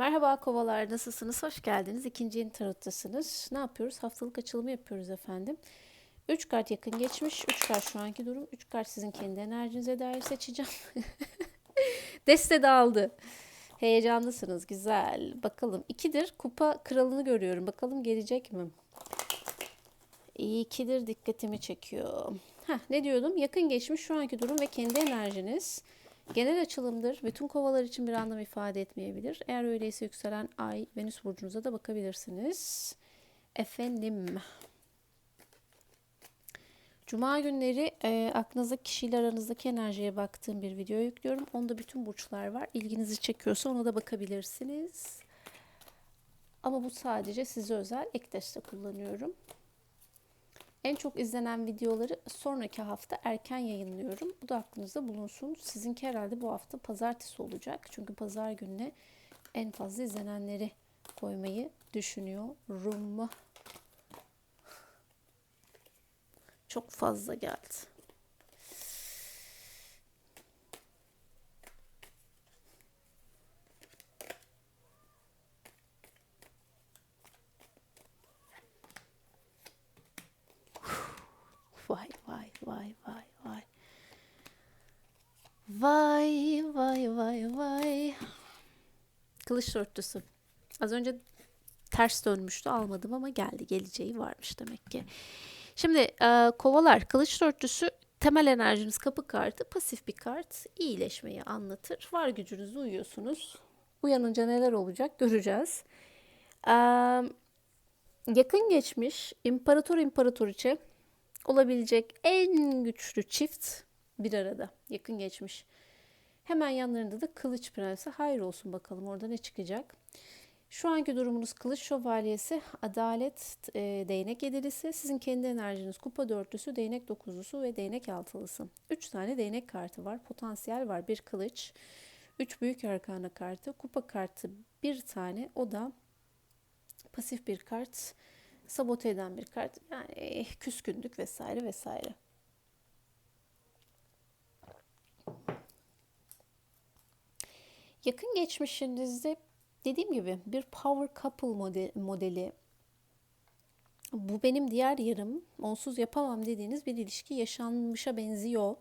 Merhaba kovalar nasılsınız? Hoş geldiniz. İkinci yeni tarottasınız. Ne yapıyoruz? Haftalık açılımı yapıyoruz efendim. 3 kart yakın geçmiş. 3 kart şu anki durum. 3 kart sizin kendi enerjinize dair seçeceğim. Deste dağıldı. Heyecanlısınız. Güzel. Bakalım. İkidir. Kupa kralını görüyorum. Bakalım gelecek mi? İyi ikidir dikkatimi çekiyor. Heh, ne diyordum? Yakın geçmiş şu anki durum ve kendi enerjiniz. Genel açılımdır. Bütün kovalar için bir anlam ifade etmeyebilir. Eğer öyleyse yükselen ay, Venüs burcunuza da bakabilirsiniz. Efendim. Cuma günleri e, aklınızdaki kişiyle aranızdaki enerjiye baktığım bir video yüklüyorum. Onda bütün burçlar var. İlginizi çekiyorsa ona da bakabilirsiniz. Ama bu sadece size özel ek kullanıyorum. En çok izlenen videoları sonraki hafta erken yayınlıyorum. Bu da aklınızda bulunsun. Sizinki herhalde bu hafta pazartesi olacak. Çünkü pazar gününe en fazla izlenenleri koymayı düşünüyorum. Çok fazla geldi. Vay vay vay vay vay. Vay vay vay vay. Kılıç dörtlüsü. Az önce ters dönmüştü almadım ama geldi. Geleceği varmış demek ki. Şimdi e, kovalar kılıç dörtlüsü temel enerjiniz kapı kartı pasif bir kart iyileşmeyi anlatır. Var gücünüzü uyuyorsunuz. Uyanınca neler olacak göreceğiz. E, yakın geçmiş imparator imparatoriçe olabilecek en güçlü çift bir arada. Yakın geçmiş. Hemen yanlarında da Kılıç Prensi. Hayır olsun bakalım orada ne çıkacak. Şu anki durumunuz Kılıç Şövalyesi, Adalet, e, Değnek Yedilisi. Sizin kendi enerjiniz Kupa Dörtlüsü, Değnek Dokuzlusu ve Değnek Altılısı. Üç tane değnek kartı var. Potansiyel var. Bir kılıç. Üç büyük arkana kartı. Kupa kartı bir tane. O da pasif bir kart sabote eden bir kart. Yani küskünlük vesaire vesaire. Yakın geçmişinizde dediğim gibi bir power couple modeli, bu benim diğer yarım onsuz yapamam dediğiniz bir ilişki yaşanmışa benziyor.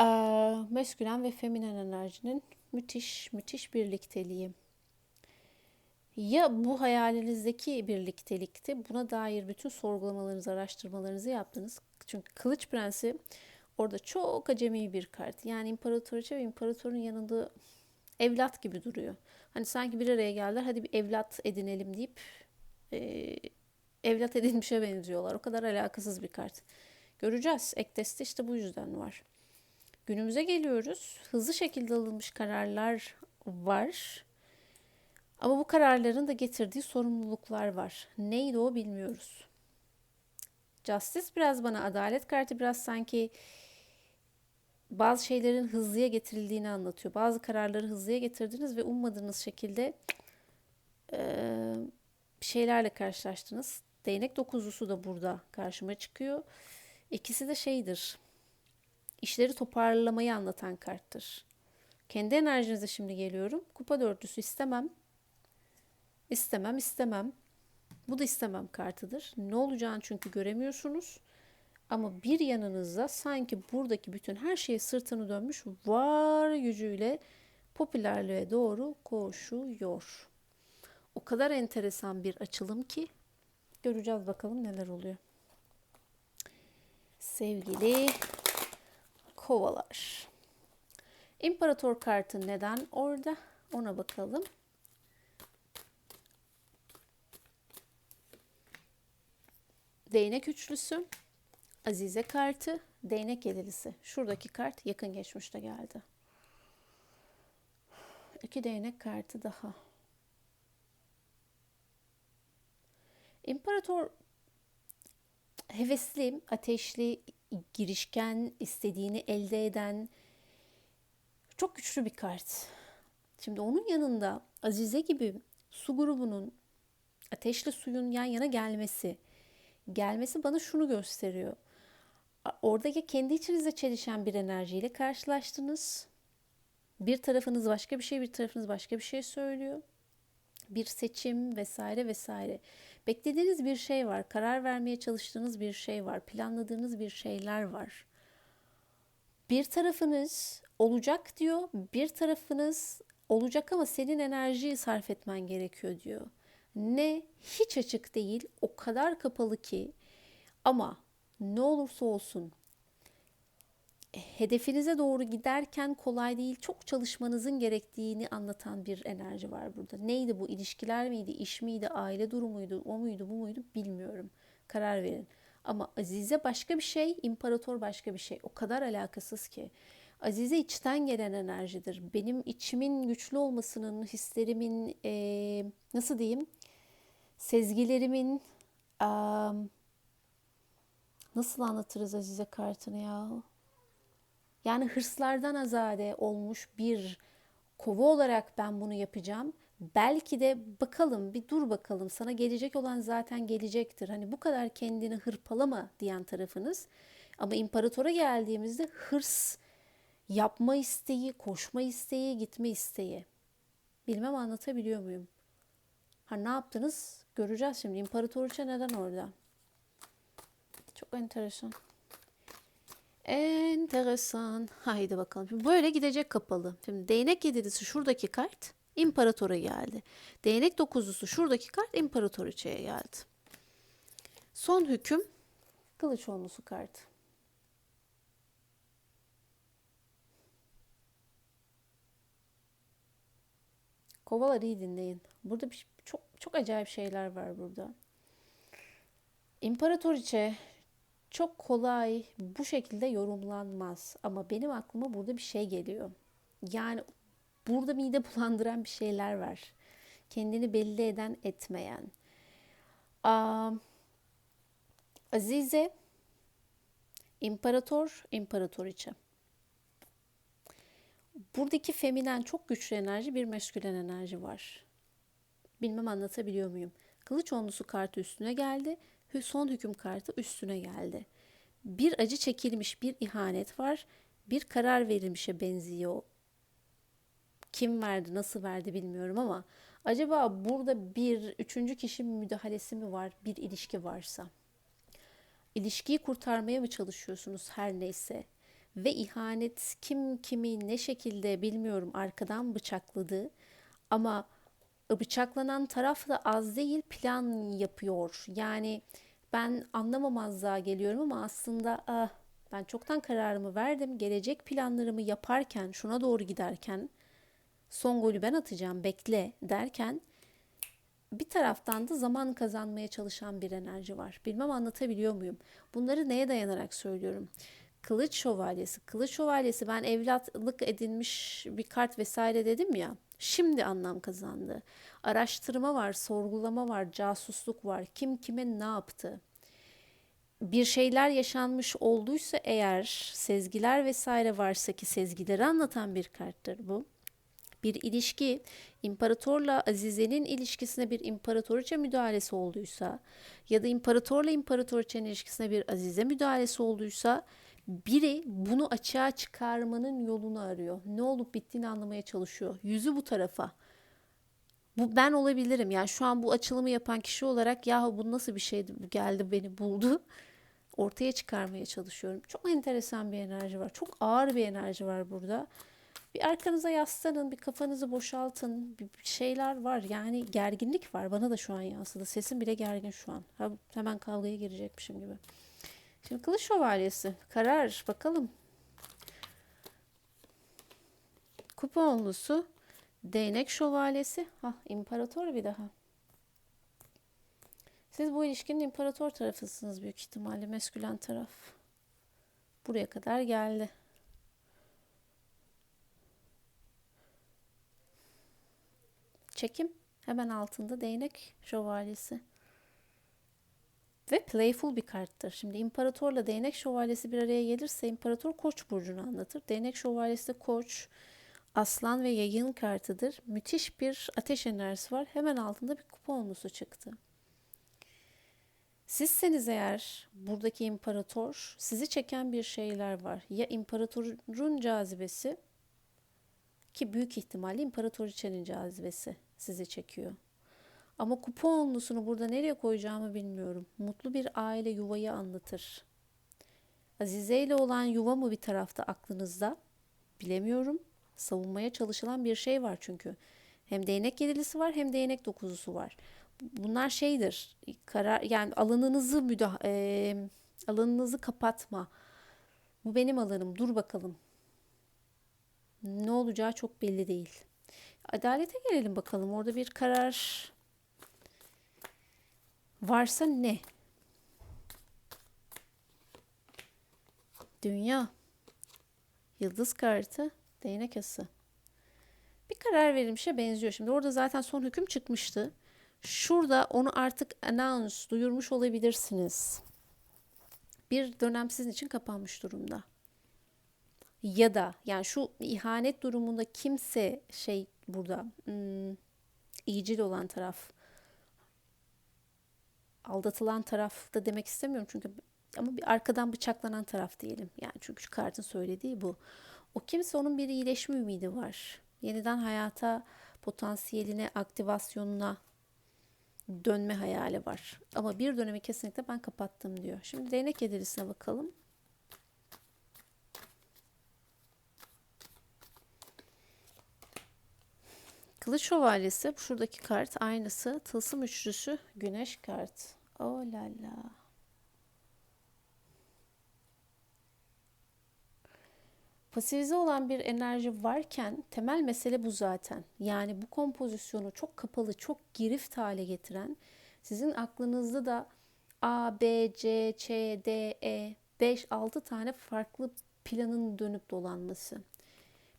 Ee, meskülen ve feminen enerjinin müthiş müthiş birlikteliği. Ya bu hayalinizdeki birliktelikte buna dair bütün sorgulamalarınızı, araştırmalarınızı yaptınız. Çünkü Kılıç Prensi orada çok acemi bir kart. Yani imparatoriçe ve imparatorun yanında evlat gibi duruyor. Hani sanki bir araya geldiler hadi bir evlat edinelim deyip e, evlat edinmişe benziyorlar. O kadar alakasız bir kart. Göreceğiz. Ek testi işte bu yüzden var. Günümüze geliyoruz. Hızlı şekilde alınmış kararlar var. Ama bu kararların da getirdiği sorumluluklar var. Neydi o bilmiyoruz. Justice biraz bana adalet kartı biraz sanki bazı şeylerin hızlıya getirildiğini anlatıyor. Bazı kararları hızlıya getirdiniz ve ummadığınız şekilde e, şeylerle karşılaştınız. Değnek dokuzlusu da burada karşıma çıkıyor. İkisi de şeydir. İşleri toparlamayı anlatan karttır. Kendi enerjinize şimdi geliyorum. Kupa dörtlüsü istemem. İstemem istemem. Bu da istemem kartıdır. Ne olacağını çünkü göremiyorsunuz. Ama bir yanınızda sanki buradaki bütün her şeye sırtını dönmüş var gücüyle popülerliğe doğru koşuyor. O kadar enteresan bir açılım ki göreceğiz bakalım neler oluyor. Sevgili kovalar. İmparator kartı neden orada? Ona bakalım. Değnek üçlüsü, Azize kartı, değnek yedilisi. Şuradaki kart yakın geçmişte geldi. İki değnek kartı daha. İmparator hevesli, ateşli, girişken, istediğini elde eden çok güçlü bir kart. Şimdi onun yanında Azize gibi su grubunun ateşli suyun yan yana gelmesi, gelmesi bana şunu gösteriyor. Oradaki kendi içinizde çelişen bir enerjiyle karşılaştınız. Bir tarafınız başka bir şey, bir tarafınız başka bir şey söylüyor. bir seçim vesaire vesaire. Beklediğiniz bir şey var, karar vermeye çalıştığınız bir şey var, planladığınız bir şeyler var. Bir tarafınız olacak diyor, bir tarafınız olacak ama senin enerjiyi sarf etmen gerekiyor diyor. Ne hiç açık değil, o kadar kapalı ki ama ne olursa olsun hedefinize doğru giderken kolay değil, çok çalışmanızın gerektiğini anlatan bir enerji var burada. Neydi bu? İlişkiler miydi, iş miydi, aile durumuydu, o muydu, bu muydu bilmiyorum. Karar verin. Ama Azize başka bir şey, imparator başka bir şey. O kadar alakasız ki. Azize içten gelen enerjidir. Benim içimin güçlü olmasının, hislerimin, ee, nasıl diyeyim, sezgilerimin, aa, nasıl anlatırız Azize kartını ya? Yani hırslardan azade olmuş bir kova olarak ben bunu yapacağım. Belki de bakalım bir dur bakalım sana gelecek olan zaten gelecektir. Hani bu kadar kendini hırpalama diyen tarafınız. Ama imparatora geldiğimizde hırs, yapma isteği, koşma isteği, gitme isteği. Bilmem anlatabiliyor muyum? Ha ne yaptınız? Göreceğiz şimdi. İmparatoriçe neden orada? Çok enteresan. Enteresan. Haydi bakalım. Şimdi böyle gidecek kapalı. Şimdi değnek yedilisi şuradaki kart imparatora geldi. Değnek dokuzlusu şuradaki kart imparatoriçeye geldi. Son hüküm kılıç onlusu kartı. Kovalar iyi dinleyin. Burada bir, çok çok acayip şeyler var burada. İmparatoriçe çok kolay bu şekilde yorumlanmaz. Ama benim aklıma burada bir şey geliyor. Yani burada mide bulandıran bir şeyler var. Kendini belli eden, etmeyen. Azize, imparator, imparatoriçe. Buradaki feminen çok güçlü enerji, bir meskülen enerji var. Bilmem anlatabiliyor muyum? Kılıç onlusu kartı üstüne geldi son hüküm kartı üstüne geldi. Bir acı çekilmiş bir ihanet var. Bir karar verilmişe benziyor. Kim verdi, nasıl verdi bilmiyorum ama acaba burada bir üçüncü kişi müdahalesi mi var bir ilişki varsa? İlişkiyi kurtarmaya mı çalışıyorsunuz her neyse? Ve ihanet kim kimi ne şekilde bilmiyorum arkadan bıçakladı. Ama bıçaklanan taraf da az değil plan yapıyor. Yani ben anlamamazlığa geliyorum ama aslında ah, ben çoktan kararımı verdim. Gelecek planlarımı yaparken, şuna doğru giderken son golü ben atacağım bekle derken bir taraftan da zaman kazanmaya çalışan bir enerji var. Bilmem anlatabiliyor muyum? Bunları neye dayanarak söylüyorum? Kılıç şövalyesi. Kılıç şövalyesi ben evlatlık edinmiş bir kart vesaire dedim ya. Şimdi anlam kazandı. Araştırma var, sorgulama var, casusluk var. Kim kime ne yaptı? Bir şeyler yaşanmış olduysa eğer sezgiler vesaire varsa ki sezgileri anlatan bir karttır bu. Bir ilişki imparatorla Azize'nin ilişkisine bir imparatoriçe müdahalesi olduysa ya da imparatorla imparatoriçenin ilişkisine bir Azize müdahalesi olduysa biri bunu açığa çıkarmanın yolunu arıyor. Ne olup bittiğini anlamaya çalışıyor. Yüzü bu tarafa. Bu ben olabilirim. Yani şu an bu açılımı yapan kişi olarak ya bu nasıl bir şeydi geldi beni buldu. Ortaya çıkarmaya çalışıyorum. Çok enteresan bir enerji var. Çok ağır bir enerji var burada. Bir arkanıza yaslanın, bir kafanızı boşaltın. Bir şeyler var. Yani gerginlik var. Bana da şu an yansıdı. Sesim bile gergin şu an. Hemen kavgaya girecekmişim gibi. Kılıç şövalyesi. Karar. Bakalım. Kupa onlusu. Değnek şövalyesi. Ha, imparator bir daha. Siz bu ilişkinin imparator tarafısınız büyük ihtimalle. Meskülen taraf. Buraya kadar geldi. Çekim. Hemen altında değnek şövalyesi. Ve playful bir karttır. Şimdi imparatorla değnek şövalyesi bir araya gelirse imparator koç burcunu anlatır. Değnek şövalyesi koç, aslan ve yayın kartıdır. Müthiş bir ateş enerjisi var. Hemen altında bir kupa olmusu çıktı. Sizseniz eğer buradaki imparator sizi çeken bir şeyler var. Ya imparatorun cazibesi ki büyük ihtimalle imparatoriçenin cazibesi sizi çekiyor. Ama kupa onlusunu burada nereye koyacağımı bilmiyorum. Mutlu bir aile yuvayı anlatır. Azize ile olan yuva mı bir tarafta aklınızda? Bilemiyorum. Savunmaya çalışılan bir şey var çünkü. Hem değnek yedilisi var hem değnek dokuzusu var. Bunlar şeydir. Karar yani alanınızı müdah e, alanınızı kapatma. Bu benim alanım. Dur bakalım. Ne olacağı çok belli değil. Adalete gelelim bakalım. Orada bir karar varsa ne? Dünya. Yıldız kartı. Değnek ası. Bir karar verilmişe benziyor. Şimdi orada zaten son hüküm çıkmıştı. Şurada onu artık announce, duyurmuş olabilirsiniz. Bir dönem sizin için kapanmış durumda. Ya da yani şu ihanet durumunda kimse şey burada hmm, iyicil olan taraf aldatılan taraf da demek istemiyorum çünkü ama bir arkadan bıçaklanan taraf diyelim. Yani çünkü kartın söylediği bu. O kimse onun bir iyileşme ümidi var. Yeniden hayata, potansiyeline, aktivasyonuna dönme hayali var. Ama bir dönemi kesinlikle ben kapattım diyor. Şimdi değnek yedilisine bakalım. Kılıç şövalyesi şuradaki kart aynısı. Tılsım üçlüsü güneş kart. Oh la la. Pasifize olan bir enerji varken temel mesele bu zaten. Yani bu kompozisyonu çok kapalı, çok girift hale getiren, sizin aklınızda da A, B, C, Ç, D, E 5-6 tane farklı planın dönüp dolanması.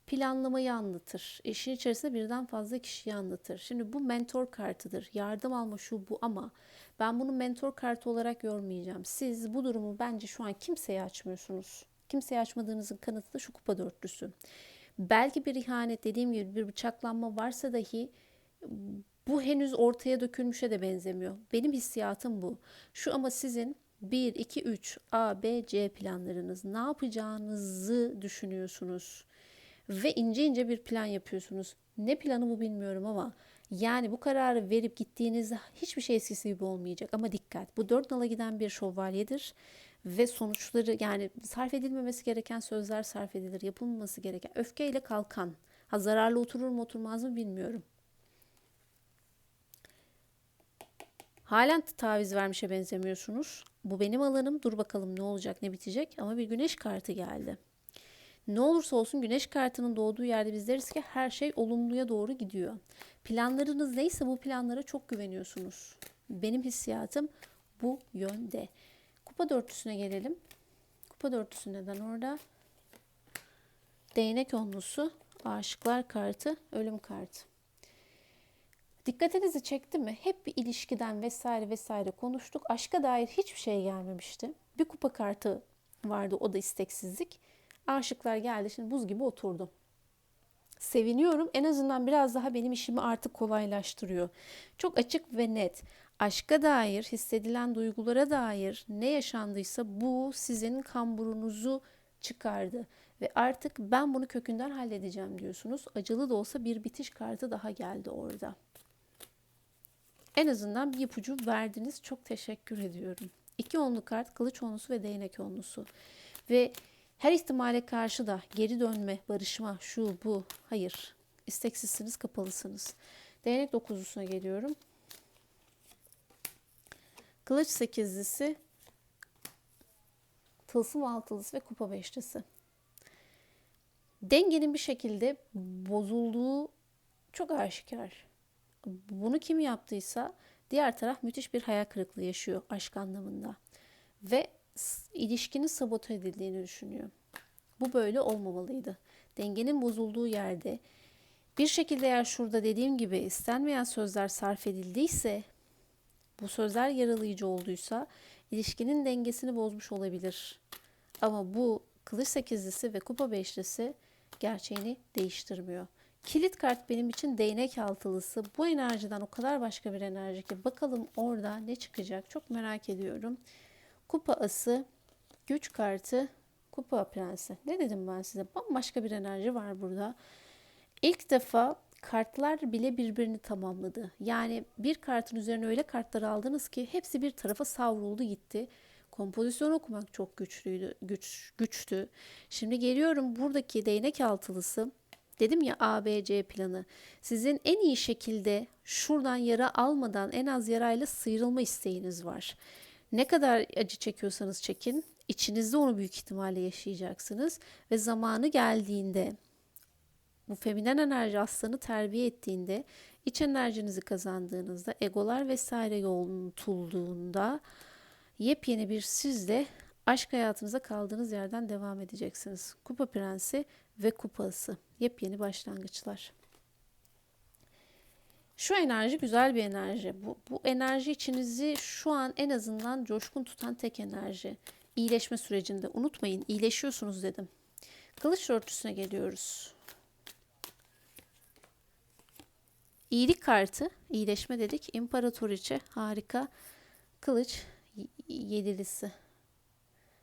Planlamayı anlatır. İşin içerisinde birden fazla kişiyi anlatır. Şimdi bu mentor kartıdır. Yardım alma şu bu ama ben bunu mentor kartı olarak yormayacağım. Siz bu durumu bence şu an kimseye açmıyorsunuz. Kimseye açmadığınızın kanıtı da şu kupa dörtlüsü. Belki bir ihanet dediğim gibi bir bıçaklanma varsa dahi bu henüz ortaya dökülmüşe de benzemiyor. Benim hissiyatım bu. Şu ama sizin 1, 2, 3 A, B, C planlarınız. Ne yapacağınızı düşünüyorsunuz. Ve ince ince bir plan yapıyorsunuz. Ne planı bu bilmiyorum ama yani bu kararı verip gittiğinizde hiçbir şey eskisi gibi olmayacak. Ama dikkat bu dört nala giden bir şövalyedir ve sonuçları yani sarf edilmemesi gereken sözler sarf edilir. Yapılmaması gereken öfkeyle kalkan. Ha zararlı oturur mu oturmaz mı bilmiyorum. Halen taviz vermişe benzemiyorsunuz. Bu benim alanım. Dur bakalım ne olacak ne bitecek. Ama bir güneş kartı geldi. Ne olursa olsun güneş kartının doğduğu yerde biz deriz ki her şey olumluya doğru gidiyor. Planlarınız neyse bu planlara çok güveniyorsunuz. Benim hissiyatım bu yönde. Kupa dörtlüsüne gelelim. Kupa dörtlüsü neden orada? Değnek onlusu, aşıklar kartı, ölüm kartı. Dikkatinizi çekti mi? Hep bir ilişkiden vesaire vesaire konuştuk. Aşka dair hiçbir şey gelmemişti. Bir kupa kartı vardı o da isteksizlik. Aşıklar geldi şimdi buz gibi oturdu. Seviniyorum. En azından biraz daha benim işimi artık kolaylaştırıyor. Çok açık ve net. Aşka dair, hissedilen duygulara dair ne yaşandıysa bu sizin kamburunuzu çıkardı. Ve artık ben bunu kökünden halledeceğim diyorsunuz. Acılı da olsa bir bitiş kartı daha geldi orada. En azından bir ipucu verdiniz. Çok teşekkür ediyorum. İki onlu kart, kılıç onlusu ve değnek onlusu. Ve her ihtimale karşı da geri dönme, barışma, şu bu. Hayır. İsteksizsiniz, kapalısınız. Değnek dokuzlusuna geliyorum. Kılıç sekizlisi, tılsım altılısı ve kupa beşlisi. Dengenin bir şekilde bozulduğu çok aşikar. Bunu kim yaptıysa diğer taraf müthiş bir hayal kırıklığı yaşıyor aşk anlamında. Ve ilişkinin sabote edildiğini düşünüyor. Bu böyle olmamalıydı. Dengenin bozulduğu yerde bir şekilde eğer şurada dediğim gibi istenmeyen sözler sarf edildiyse bu sözler yaralayıcı olduysa ilişkinin dengesini bozmuş olabilir. Ama bu kılıç sekizlisi ve kupa beşlisi gerçeğini değiştirmiyor. Kilit kart benim için değnek altılısı. Bu enerjiden o kadar başka bir enerji ki bakalım orada ne çıkacak çok merak ediyorum. Kupa ası, güç kartı, kupa prensi. Ne dedim ben size? Bambaşka bir enerji var burada. İlk defa kartlar bile birbirini tamamladı. Yani bir kartın üzerine öyle kartlar aldınız ki hepsi bir tarafa savruldu gitti. Kompozisyon okumak çok güçlüydü, güç, güçtü. Şimdi geliyorum buradaki değnek altılısı. Dedim ya A, B, C planı. Sizin en iyi şekilde şuradan yara almadan en az yarayla sıyrılma isteğiniz var. Ne kadar acı çekiyorsanız çekin, içinizde onu büyük ihtimalle yaşayacaksınız ve zamanı geldiğinde bu feminen enerji aslanı terbiye ettiğinde, iç enerjinizi kazandığınızda, egolar vesaire yoğuntulduğunda yepyeni bir sizle aşk hayatınıza kaldığınız yerden devam edeceksiniz. Kupa prensi ve kupası. Yepyeni başlangıçlar. Şu enerji güzel bir enerji. Bu, bu enerji içinizi şu an en azından coşkun tutan tek enerji. İyileşme sürecinde. Unutmayın iyileşiyorsunuz dedim. Kılıç örtüsüne geliyoruz. İyilik kartı, iyileşme dedik. İmparatoriçe, harika. Kılıç yedilisi.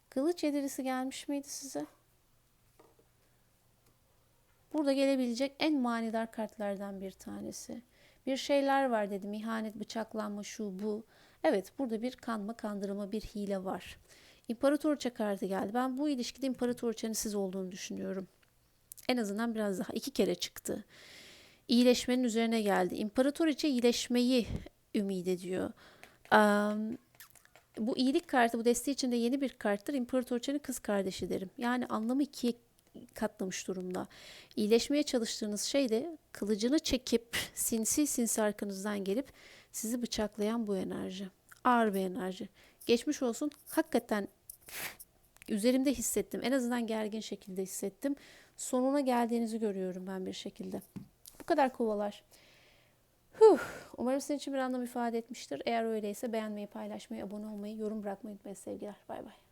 Kılıç yedilisi gelmiş miydi size? Burada gelebilecek en manidar kartlardan bir tanesi. Bir şeyler var dedim. İhanet, bıçaklanma, şu bu. Evet burada bir kanma, kandırma, bir hile var. İmparatorça kartı geldi. Ben bu ilişkide imparatorçanın siz olduğunu düşünüyorum. En azından biraz daha. iki kere çıktı. İyileşmenin üzerine geldi. İmparatoriçe iyileşmeyi ümit ediyor. Am, bu iyilik kartı bu desteği içinde yeni bir karttır. İmparatoriçenin kız kardeşi derim. Yani anlamı ikiye katlamış durumda. İyileşmeye çalıştığınız şey de kılıcını çekip sinsi sinsi arkanızdan gelip sizi bıçaklayan bu enerji. Ağır bir enerji. Geçmiş olsun. Hakikaten üzerimde hissettim. En azından gergin şekilde hissettim. Sonuna geldiğinizi görüyorum ben bir şekilde. Bu kadar kovalar. Huh. Umarım sizin için bir anlam ifade etmiştir. Eğer öyleyse beğenmeyi, paylaşmayı, abone olmayı, yorum bırakmayı unutmayın sevgiler. Bay bay.